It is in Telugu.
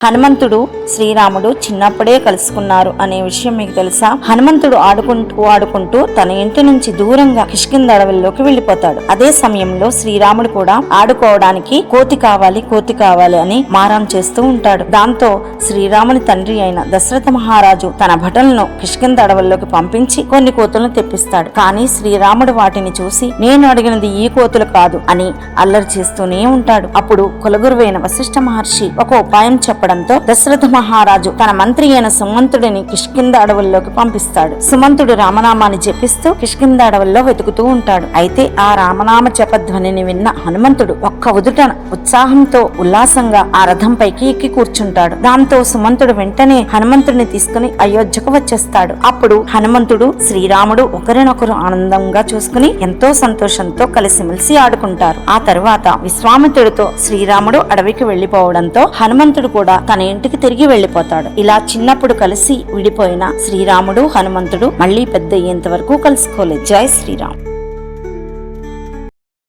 హనుమంతుడు శ్రీరాముడు చిన్నప్పుడే కలుసుకున్నారు అనే విషయం మీకు తెలుసా? హనుమంతుడు ఆడుకుంటూ ఆడుకుంటూ తన ఇంటి నుంచి దూరంగా కిష్కింద అడవుల్లోకి వెళ్ళిపోతాడు అదే సమయంలో శ్రీరాముడు కూడా ఆడుకోవడానికి కోతి కావాలి కోతి కావాలి అని మారం చేస్తూ ఉంటాడు. దాంతో శ్రీరాముని తండ్రి అయిన దశరథ మహారాజు తన భటలను కిష్కింద అడవుల్లోకి పంపించి కొన్ని కోతులను తెప్పిస్తాడు. కానీ శ్రీరాముడు వాటిని చూసి నేను అడిగినది ఈ కోతులు కాదు అని అల్లరి చేస్తూనే ఉంటాడు. అప్పుడు కులగురువైన వశిష్ఠ మహర్షి ఒక ఉపాయం కావడంతో దశరథ మహారాజు తన మంత్రి అయిన సుమంతుడిని కిష్కింద అడవుల్లోకి పంపిస్తాడు. సుమంతుడు రామనామాన్ని జపిస్తూ కిష్కింద అడవుల్లో వెతుకుతూ ఉంటాడు. అయితే ఆ రామనామ జపధ్వనిని విన్న హనుమంతుడు ఒక్క ఉదుటన ఉత్సాహంతో ఉల్లాసంగా ఆ రథంపైకి ఎక్కి కూర్చుంటాడు. దాంతో సుమంతుడు వెంటనే హనుమంతుడిని తీసుకుని అయోధ్యకు వచ్చేస్తాడు. అప్పుడు హనుమంతుడు శ్రీరాముడు ఒకరినొకరు ఆనందంగా చూసుకుని ఎంతో సంతోషంతో కలిసిమెలిసి ఆడుకుంటారు. ఆ తరువాత విశ్వామిత్రుడితో శ్రీరాముడు అడవికి వెళ్ళిపోవడంతో హనుమంతుడు కూడా తన ఇంటికి తిరిగి వెళ్ళిపోతాడు ఇలా చిన్నప్పుడు కలిసి విడిపోయిన శ్రీరాముడు హనుమంతుడు మళ్ళీ పెద్ద అయ్యేంత వరకు కలుసుకోలేదు. జై శ్రీరామ్.